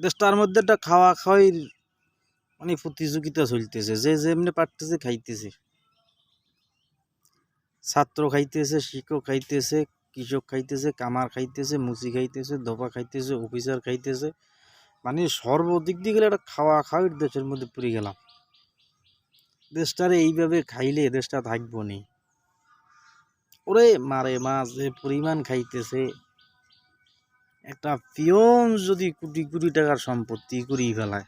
দেশটার মধ্যে একটা খাওয়া খাওয়াই মানে প্রতিযোগিতা চলতেছে। যে যেমনি পারতেছে খাইতেছে। ছাত্র খাইতেছে, শিক্ষক খাইতেছে, কৃষক খাইতেছে, কামার খাইতেছে, মুচি খাইতেছে, ধোপা খাইতেছে, অফিসার খাইতেছে। মানে সর্বদিক দিয়ে গেলে একটা খাওয়া খাওয়ার দেশের মধ্যে পড়ে গেলাম। দেশটারে এইভাবে খাইলে দেশটা থাকব নি। ওরে মারে মাছ যে পরিমাণ খাইতেছে। একটা পিয়ন যদি কোটি কোটি টাকার সম্পত্তি করিয়ে ফেলায়,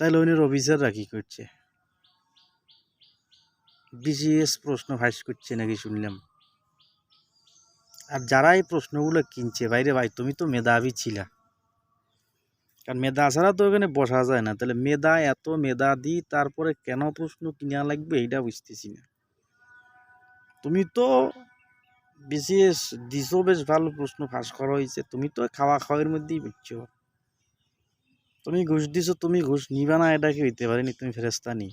তাহলে ওইনের অফিসাররা কি করছে? বিসিএস প্রশ্ন ফাঁস করছে নাকি শুনলাম। আর যারা এই প্রশ্নগুলো কিনছে, বাইরে ভাই, তুমি তো মেধাবী ছিলা। কারণ মেধা ছাড়া তো এখানে বসা যায় না। তাহলে মেধা এত মেধা দিই তারপরে কেন প্রশ্ন কিনা লাগবে এটা বুঝতেছি না। তুমি তো বিসিএস দিছো বেশ ভালো প্রশ্ন ফাঁস করা হয়েছে। তুমি তো খাওয়া খাওয়ার মধ্যেই বুঝছ তুমি ঘুষ দিছো, তুমি ঘুষ নিবা না, এটা কি হইতে পারেনি, তুমি ফেরেস্তা নি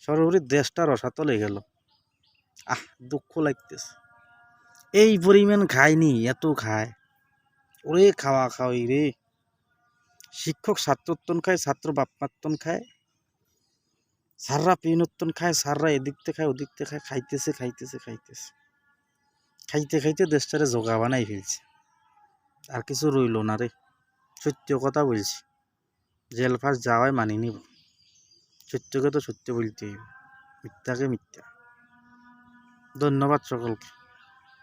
সর্বোপরি দেশটা রসাতলে গেল। আহ, দুঃখ লাগতেছে। এই পরিমাণ খায়নি এত খায়। ওরে খাওয়া খাওয়াই রে। শিক্ষক ছাত্রোত্তন খায়, ছাত্র বাপমাত্তন খায়। স্যাররা পিনত্তন খায় স্যাররা এদিক থেকে খায়, ওদিক থেকে খায়, খাইতেছে খাইতেছে খাইতেছে। খাইতে খাইতে দেশটারে জোগা বানাই ফেলছে। আর কিছু রইল না রে। সত্য কথা বলছি। জেল ফাঁস যাওয়াই মানি নিব। সত্যকে তো সত্য বলতে মিথ্যাকে মিথ্যা। ধন্যবাদ সকলকে।